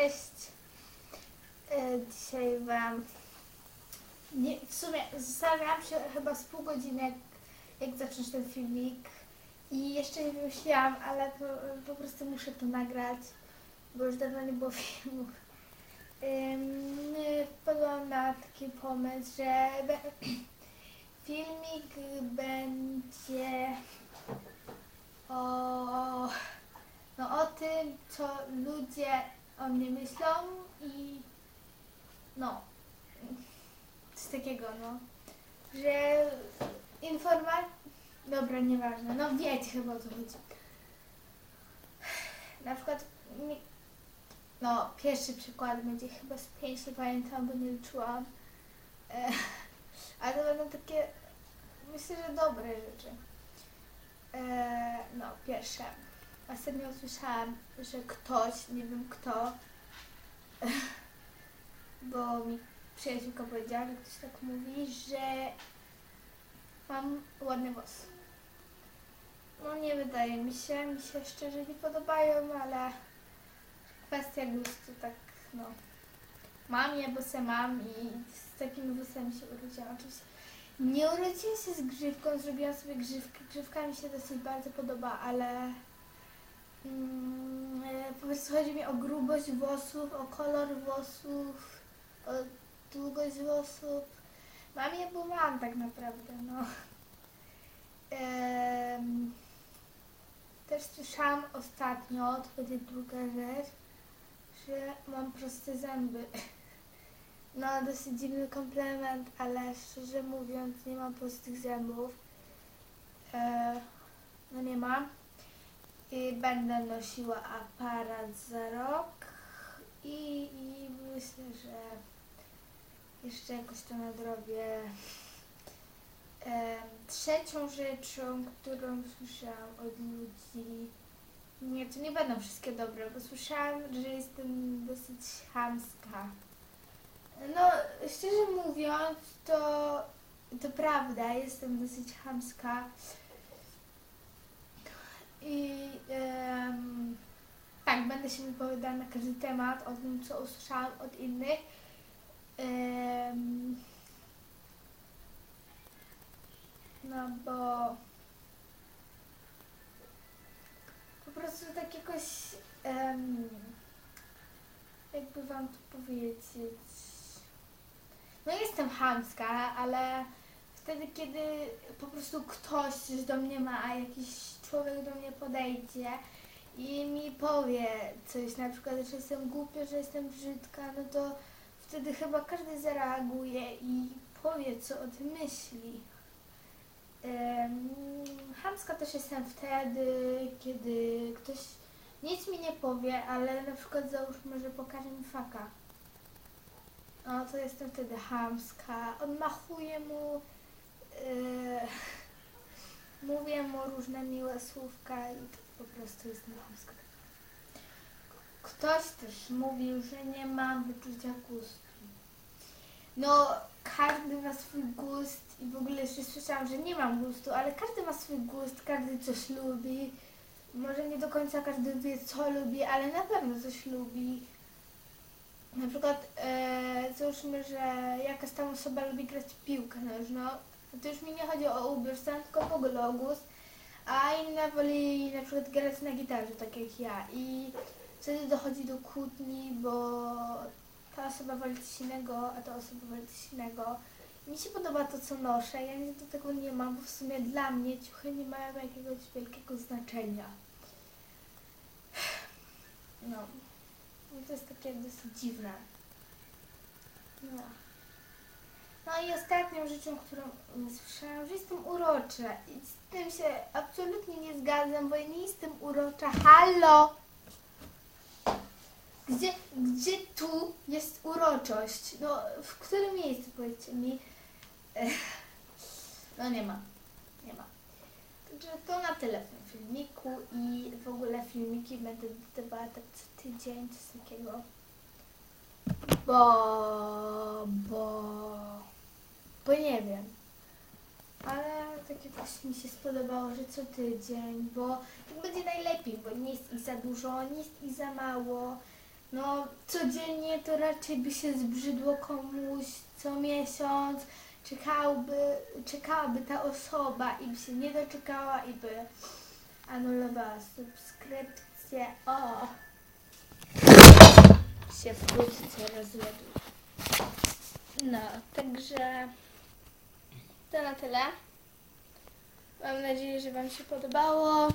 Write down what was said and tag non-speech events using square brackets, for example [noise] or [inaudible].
Cześć. E, Dzisiaj Wam. Nie, w sumie zastanawiałam się chyba z pół godziny, jak, jak zacząć ten filmik. I jeszcze nie wymyśliłam, ale po, po prostu muszę to nagrać, bo już dawno nie było filmów. Y, Wpadłam na taki pomysł, że [clears throat] filmik będzie o, no, o tym, co ludzie o mnie myślą i no, coś takiego, no, że informacja, dobra, nieważne, no wiecie chyba o co chodzi. Na przykład, no, pierwszy przykład będzie chyba z pięć, pamiętam, bo nie liczyłam, e, [laughs] ale to będą takie, myślę, że dobre rzeczy. E, no, pierwsze. Ostatnio usłyszałam, że ktoś, nie wiem kto, [laughs] bo mi przyjaciółka powiedziała, że ktoś tak mówi, że mam ładny włos. No nie wydaje mi się, mi się szczerze nie podobają, ale kwestia gustu, tak no. Mam je, bo se mam i z takimi włosami się urodziłam. Oczywiście nie urodziłam się z grzywką, zrobiłam sobie grzywkę. Grzywka mi się dosyć bardzo podoba, ale po prostu chodzi mi o grubość włosów, o kolor włosów, o długość włosów. Mam je, bo mam tak naprawdę, no. Em, też słyszałam ostatnio, to będzie druga rzecz, że mam proste zęby. No, dosyć dziwny komplement, ale szczerze mówiąc, nie mam prostych zębów. E, no nie mam. Będę nosiła aparat za rok i, i myślę, że jeszcze jakoś to nadrobię. E, trzecią rzeczą, którą słyszałam od ludzi, nie, to nie będą wszystkie dobre, bo słyszałam, że jestem dosyć chamska. No, szczerze mówiąc, to, to prawda, jestem dosyć chamska. I em, tak, będę się wypowiadała na każdy temat, o tym, co usłyszałam od innych. Em, no bo po prostu tak jakoś em, jakby wam to powiedzieć. No jestem chamska, ale wtedy, kiedy po prostu ktoś coś do mnie ma, a jakiś człowiek do mnie podejdzie i mi powie coś, na przykład, że jestem głupia, że jestem brzydka, no to wtedy chyba każdy zareaguje i powie, co o tym myśli. Chamska też jestem wtedy, kiedy ktoś nic mi nie powie, ale na przykład załóżmy, że pokaże mi faka. No to jestem wtedy chamska, odmachuję mu, yy, mówię mu różne miłe słówka i to po prostu jestem chamska. Ktoś też mówił, że nie mam wyczucia gustu. No, każdy ma swój gust i w ogóle jeszcze słyszałam, że nie mam gustu, ale każdy ma swój gust, każdy coś lubi. Może nie do końca każdy wie, co lubi, ale na pewno coś lubi. Na przykład, e, załóżmy, że jakaś tam osoba lubi grać w piłkę nożną, no to już mi nie chodzi o ubiór, tylko w ogóle o gust, a inna woli na przykład grać na gitarze, tak jak ja. I wtedy dochodzi do kłótni, bo ta osoba woli coś innego, a ta osoba woli coś innego. Mi się podoba to, co noszę, ja nic do tego nie mam, bo w sumie dla mnie ciuchy nie mają jakiegoś wielkiego znaczenia. No. No to jest takie dosyć dziwne. No. No i ostatnią rzeczą, którą słyszałam, że jestem urocza. I z tym się absolutnie nie zgadzam, bo ja nie jestem urocza. Halo! Gdzie, gdzie tu jest uroczość? No, w którym miejscu, powiedzcie mi? [laughs] No nie ma. Nie ma. Także to na tyle w tym filmiku i w ogóle filmiki będę dodawała tak co tydzień, coś takiego. Bo, bo nie wiem. Ale tak jakoś mi się spodobało, że co tydzień, bo tak będzie najlepiej, bo nie jest ich za dużo, nie jest ich za mało. no codziennie to raczej by się zbrzydło komuś co miesiąc, czekałby, czekałaby ta osoba i by się nie doczekała i by anulowała subskrypcję. O! Się wkrótce rozledu. No, także to na tyle. Mam nadzieję, że Wam się podobało.